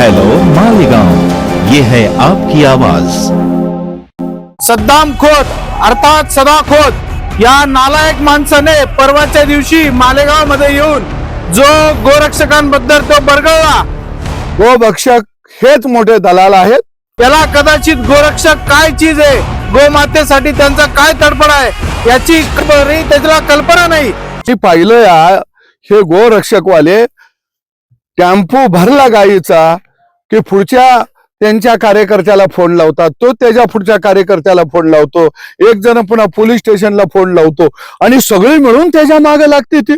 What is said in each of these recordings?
Hello Malegaon. ये है आपकी आवाज। सद्दाम खोत अर्थात सदा खोत या नालायक माणसाने परवाच्या दिवशी मालेगावमध्ये येऊन जो गोरक्षकांबद्दल तो बरगळला. गोभक्षक हेच मोठे दलाल आहेत. त्याला कदाचित गोरक्षक काय चीज आहे? गोमातेसाठी त्यांचा काय तडफड आहे? याची त्याला कल्पना नाही. मी पाहिलं या हे गोरक्षकवाले टेम्पो भरला गाईचा. की पुढच्या त्यांच्या कार्यकर्त्याला फोन लावतात. तो त्याच्या पुढच्या कार्यकर्त्याला फोन लावतो. एक जण पुन्हा पोलीस स्टेशनला फोन लावतो. आणि सगळी मिळून त्याच्यामागे लागते ती.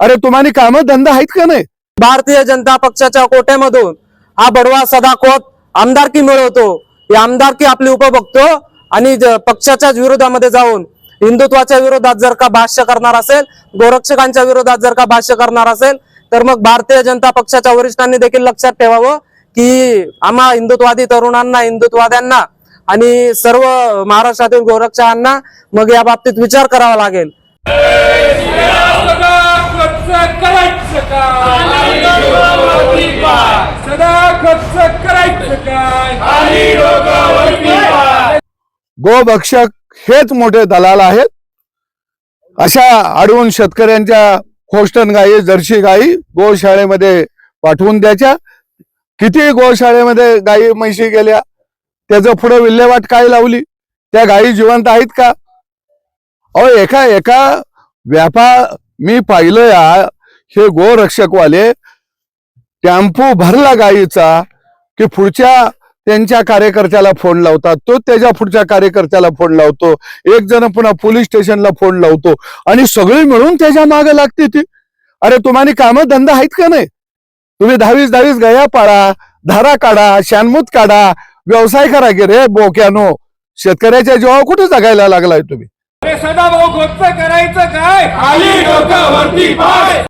अरे तुम्हाला काम धंदा आहेत का नाही? भारतीय जनता पक्षाच्या कोट्यामधून हा बडवा सदाखोत आमदारकी मिळवतो? ही आमदारकी आपली उपभोगतो आणि ज- पक्षाच्याच विरोधामध्ये जाऊन हिंदुत्वाच्या विरोधात जर का भाष्य करणार असेल गोरक्षकांच्या विरोधात जर का भाष्य करणार असेल तर मग भारतीय जनता पक्षाच्या वरिष्ठांनी देखील लक्षात ठेवावं. की आम्हा हिंदुत्वादी तरुणांना हिंदुत्वाद्यांना आणि सर्व महाराष्ट्रातील गोरक्षकांना मग या बाबतीत विचार करावा लागेल. गोभक्षक हेच मोठे दलाल आहेत. अशा अडवून शेतकऱ्यांच्या खोष्टन गायी जर्सी गायी गोशाळेमध्ये पाठवून द्यायच्या. किती गोशाळेमध्ये गायी म्हैशी गेल्या त्याचं पुढे विल्हेवाट काय लावली? त्या गायी जिवंत आहेत का? अहो एका एका व्यापार मी पाहिलं या हे गोरक्षकवाले टेम्पो भरला गायीचा की पुढच्या त्यांच्या कार्यकर्त्याला फोन लावतात. तो त्याच्या पुढच्या कार्यकर्त्याला फोन लावतो. एक जण पुन्हा पोलीस स्टेशनला फोन लावतो. आणि सगळी मिळून त्याच्यामागे लागते ती. अरे तुम्हाला कामं धंदा आहेत का नाही? तुम्ही दहावीस दहावीस गया पाडा धारा काढा शानमूत काढा व्यवसाय करा की रे बोक्यानो. शेतकऱ्याच्या जीवावर कुठे जगायला लागलाय तुम्ही? अरे सदा भाऊ गोष्ट करायचं काय? खाली डोक्यावरती पाय.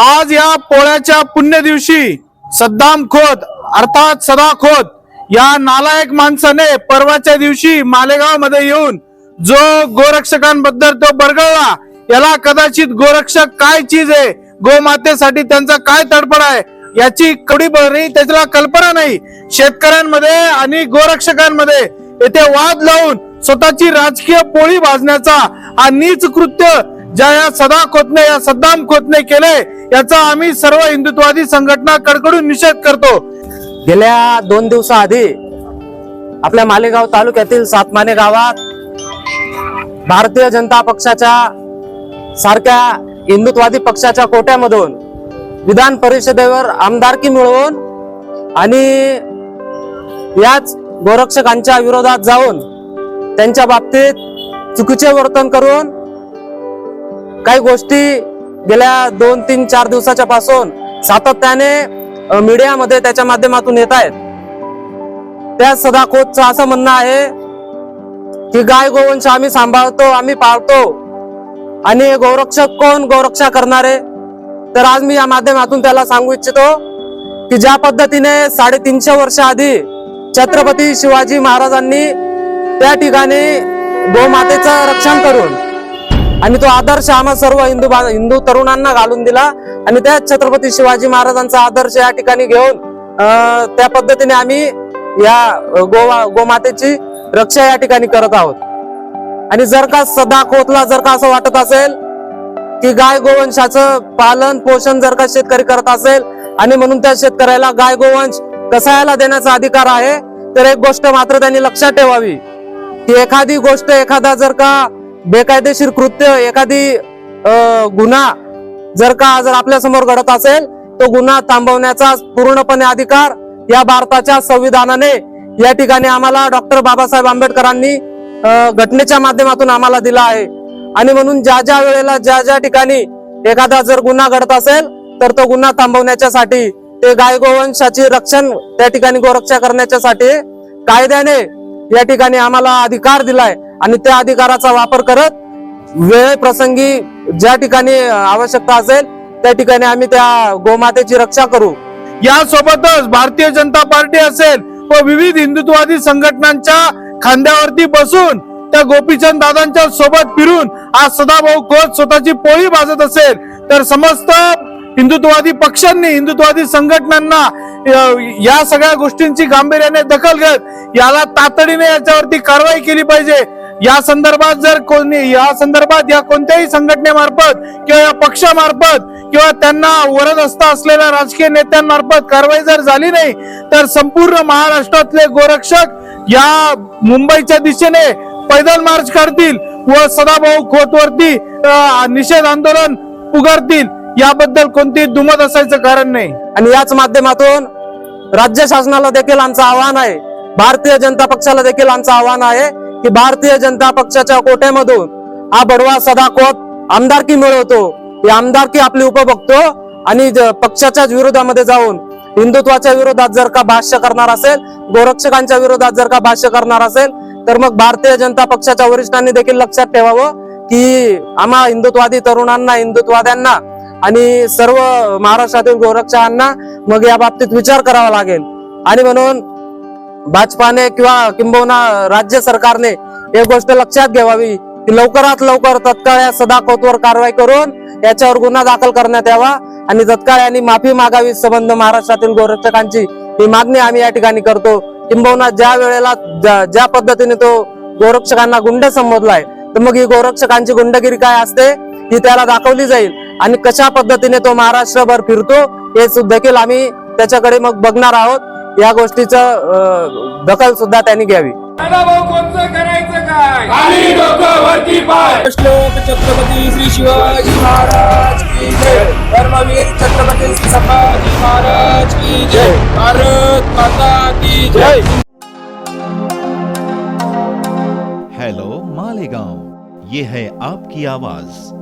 आज या पोळ्याच्या पुण्य दिवशी सद्दाम खोत अर्थात सदा खोत या नालायक माणसाने परवाच्या दिवशी मालेगावमध्ये येऊन जो गोरक्षकांबद्दल तो बरगळला याला कदाचित गोरक्षक काय चीज आहे? गोमातेसाठी त्यांचा काय तडफड आहे? याची कवडी भरणी त्याला कल्पना नाही. शेतकऱ्यांमध्ये आणि गोरक्षकांमध्ये येथे वाद लावून स्वतःची राजकीय पोळी भाजण्याचा हा नीच कृत्य ज्या या सदा खोतने या सद्दाम खोतने केले याचा आम्ही सर्व हिंदुत्वादी संघटना कडकडून निषेध करतो. गेल्या दोन दिवसाआधी आपल्या मालेगाव तालुक्यातील सातमाने गावात भारतीय जनता पक्षाच्या सारख्या हिंदुत्वादी पक्षाच्या कोट्यामधून विधान परिषदेवर आमदारकी मिळवून आणि याच गोरक्षकांच्या विरोधात जाऊन त्यांच्या बाबतीत चुकीचे वर्तन करून काही गोष्टी गेल्या दोन तीन चार दिवसाच्या पासून सातत्याने मीडियामध्ये त्याच्या माध्यमातून येत आहेत. त्या सदाखोतचं असं म्हणणं आहे की गाय गोवंश आम्ही सांभाळतो आम्ही पाळतो आणि गोरक्षक गौरक्षक कोण? गौरक्षा करणारे तर आज मी या माध्यमातून त्याला सांगू इच्छितो की ज्या पद्धतीने साडेतीनशे वर्ष आधी छत्रपती शिवाजी महाराजांनी त्या ठिकाणी गोमातेचं रक्षण करून आणि तो आदर्श आम्हा सर्व हिंदू हिंदू तरुणांना घालून दिला आणि त्या छत्रपती शिवाजी महाराजांचा आदर्श या ठिकाणी घेऊन अं, त्या पद्धतीने आम्ही या गोवा गोमातेची रक्षा या ठिकाणी करत आहोत. आणि जर का सदा खोतला जर का असं वाटत असेल की गाय गोवंशाचं पालन पोषण जर का शेतकरी करत असेल आणि म्हणून त्या शेतकऱ्याला गाय गोवंश कसायला देण्याचा अधिकार आहे तर एक गोष्ट मात्र त्यांनी लक्षात ठेवावी. की एखादी गोष्ट एखादा जर का बेकायदेशीर कृत्य एखादी गुन्हा जर का जर आपल्यासमोर घडत असेल तो गुन्हा थांबवण्याचा पूर्णपणे अधिकार या भारताच्या संविधानाने या ठिकाणी आम्हाला डॉक्टर बाबासाहेब आंबेडकरांनी घटनेच्या माध्यमातून आम्हाला दिला आहे. आणि म्हणून ज्या ज्या वेळेला ज्या ज्या ठिकाणी एखादा जर गुन्हा घडत असेल तर तो गुन्हा थांबवण्याच्यासाठी ते गाय गोवंशाचे रक्षण त्या ठिकाणी गोरक्षा करण्याच्यासाठी कायद्याने या ठिकाणी आम्हाला अधिकार दिलाय आणि त्या अधिकाराचा वापर करत वेळ प्रसंगी ज्या ठिकाणी आवश्यकता असेल त्या ठिकाणी आम्ही त्या गोमातेची रक्षा करू. यासोबतच भारतीय जनता पार्टी असेल व विविध हिंदुत्ववादी संघटनांच्या खांद्यावरती बसून त्या गोपीचंद दादांच्या सोबत फिरून आज सदाभाऊ खोत स्वतःची पोळी भाजत असेल. तर समस्त हिंदुत्ववादी पक्षांनी हिंदुत्ववादी संघटनांना या सगळ्या गोष्टींची गांभीर्याने दखल घेत याला तातडीने याच्यावरती कारवाई केली पाहिजे. या संदर्भात जर कोणी या संदर्भात या कोणत्याही संघटनेमार्फत किंवा या पक्षामार्फत किंवा त्यांना वरदस्थ असलेल्या राजकीय नेत्यांमार्फत कारवाई जर झाली नाही तर संपूर्ण महाराष्ट्रातले गोरक्षक या मुंबईच्या दिशेने पैदल मार्च करतील व सदाभाऊ खोतवरती निषेध आंदोलन पुकारतील याबद्दल कोणतीही दुमत असायचं कारण नाही. आणि याच माध्यमातून राज्य शासनाला देखील आमचं आव्हान आहे. भारतीय जनता पक्षाला देखील आमचं आव्हान आहे की भारतीय जनता पक्षाच्या कोट्यामधून हा बडवा सदाखोत आमदारकी मिळवतो. ही आमदारकी आपली उपभोगतो आणि पक्षाच्या विरोधामध्ये जाऊन हिंदुत्वाच्या विरोधात जर का भाष्य करणार असेल गोरक्षकांच्या विरोधात जर का भाष्य करणार असेल तर मग भारतीय जनता पक्षाच्या वरिष्ठांनी देखील लक्षात ठेवावं की आम्हा हिंदुत्वादी तरुणांना हिंदुत्वाद्यांना आणि सर्व महाराष्ट्रातील गोरक्षकांना मग या बाबतीत विचार करावा लागेल. आणि म्हणून भाजपाने किंवा किंबहुना राज्य सरकारने एक गोष्ट लक्षात घ्यावी की लवकरात लवकर तत्काळ या सदाकोतवर कारवाई करून याच्यावर गुन्हा दाखल करण्यात यावा आणि तत्काळ यांनी माफी मागावी. संबंध महाराष्ट्रातील गोरक्षकांची ही मागणी आम्ही या ठिकाणी करतो. किंबहुना ज्या वेळेला ज्या- पद्धतीने तो गोरक्षकांना गुंड संबोधलाय तर मग ही गोरक्षकांची गुंडगिरी काय असते? ही त्याला दाखवली जाईल. आणि कशा पद्धतीने तो महाराष्ट्रभर फिरतो हे देखील आम्ही त्याच्याकडे मग बघणार आहोत. या गोष्टीचं दखल सुद्धा त्यांनी घ्यावी. छत्रपती श्री शिवाजी महाराज की जय। धर्मवीर छत्रपती श्री संभाजी महाराज की जय। भारत माता की जय। हेलो मालेगांव ये है आपकी आवाज़।